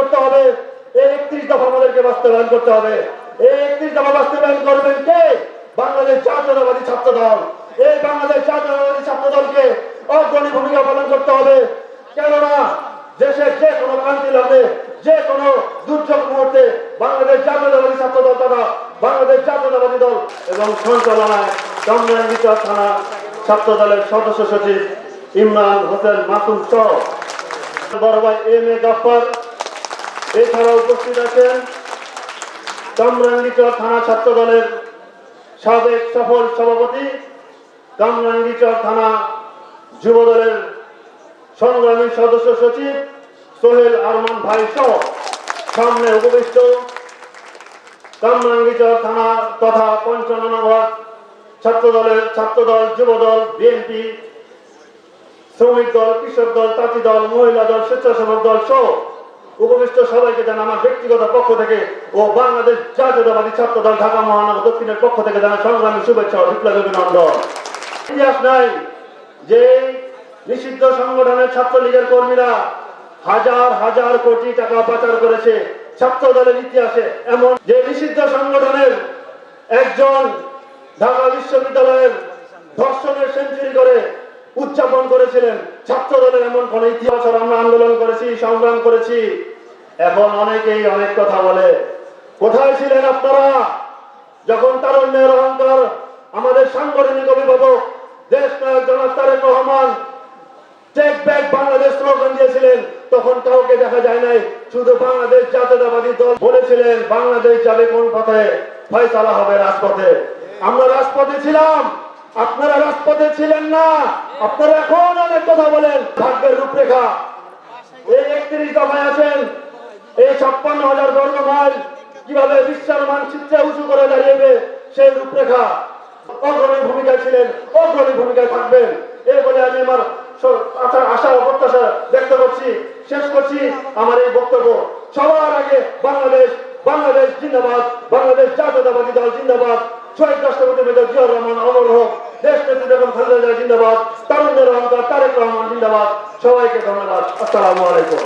করতে হবে। এই একত্রিশ দফা আমাদেরকে বাস্তবায়ন করতে হবে। এই একত্রিশ দফা বাস্তবায়ন করবেন কে? বাংলাদেশ জাতীয়তাবাদী ছাত্র দল এই বাংলাদেশ জাতীয়তাবাদী ছাত্র দলকে অগ্রণী ভূমিকা পালন করতে হবে। কেননা দেশের যে কোনো ক্রান্তি লাগবে, যে কোনো দুর্যোগ মুহূর্তে বাংলাদেশ জাতীয়তাবাদী ছাত্র দল তথা বাংলাদেশ জাতীয়তাবাদী দল এবং সঞ্চালনায় চন্দ্রায়ণ বিচার থানা ছাত্র দলের সদস্য সচিব ইমরান হোসেন মাসুম সহ। বড় ভাই এম এ গাফার এছাড়া উপস্থিত আছেন কামরাঙ্গীচর থানা ছাত্র দলের সাবেক সফল সভাপতি কামরাঙ্গীচর থানা যুব দলের সংগ্রামী সদস্য সচিব সোহেল আরমান ভাই সহ সামনে উপবিষ্ট কামরাঙ্গীচর থানা তথা পঞ্চান্ন নম্বর ছাত্র দলের ছাত্র দল যুব দল বিএনপি, শ্রমিক দল, কৃষক দল, তাঁতি দল, মহিলা দল, স্বেচ্ছাসেবক দল সহ উপবিষ্ট সবাইকে জানা আমার ব্যক্তিগত পক্ষ থেকে ও বাংলাদেশ জাতীয়তাবাদী ছাত্র দল ঢাকা মহানগর দক্ষিণের পক্ষ থেকে জানা সংগ্রামী শুভেচ্ছা ও বিপ্লব অভিনন্দন। ইতিহাস নাই যে নিষিদ্ধ সংগঠনের ছাত্রলীগের কর্মীরা হাজার হাজার কোটি টাকা পাচার করেছে ছাত্র দলের ইতিহাসে, এমন যে নিষিদ্ধ সংগঠনের একজন ঢাকা বিশ্ববিদ্যালয়ের ধর্ষণের সেঞ্চুরি করে উদযাপন করেছিলেন। ছাত্র দলের এমন কোন ইতিহাস, আমরা আন্দোলন করেছি, সংগ্রাম করেছি। এখন অনেকেই অনেক কথা বলে। কোথায় ছিলেন আপনারা? যখন তারুণ্যের অহংকার আমাদের সাংগঠনিক অভিভাবক, দেশ নায়ক জনাব রহমান ব্যাক বাংলাদেশ স্লোগান দিয়েছিলেন, তখন কাউকে দেখা যায় নাই। শুধু বাংলাদেশ জাতীয়তাবাদী দল বলেছিলেন, বাংলাদেশ যাবে কোন পথে? ফয়সালা হবে রাজপথে। আমরা রাজপথে ছিলাম। আপনারা রাজপথে ছিলেন না। আপনারা এখন অনেক কথা বলেন। ভাগ্যের রূপরেখা। এই একত্রিশ দফায় আছেন। ছাপ্পান্ন হাজার বর্গ মাইল কীভাবে বিশ্বের মানচিত্রে উঁচু করে দাঁড়িয়েবে সেই রূপরেখা অগ্রণী ভূমিকায় ছিলেন, অগ্রণী ভূমিকায় থাকবেন। এই বলে আমি আমার আশা ও প্রত্যাশা ব্যক্ত করছি, শেষ করছি আমার এই বক্তব্য। সবার আগে বাংলাদেশ বাংলাদেশ জিন্দাবাদ, বাংলাদেশ জাতীয়তাবাদী দল জিন্দাবাদ। শহীদ রাষ্ট্রপতি মেজর জিয়াউর রহমান, অমর হোক। দেশ নেত্রী বেগম খালেদা জিন্দাবাদ। তারুণ্যের অহংকার তারেক রহমান জিন্দাবাদ। সবাইকে ধন্যবাদ। আসসালামু আলাইকুম।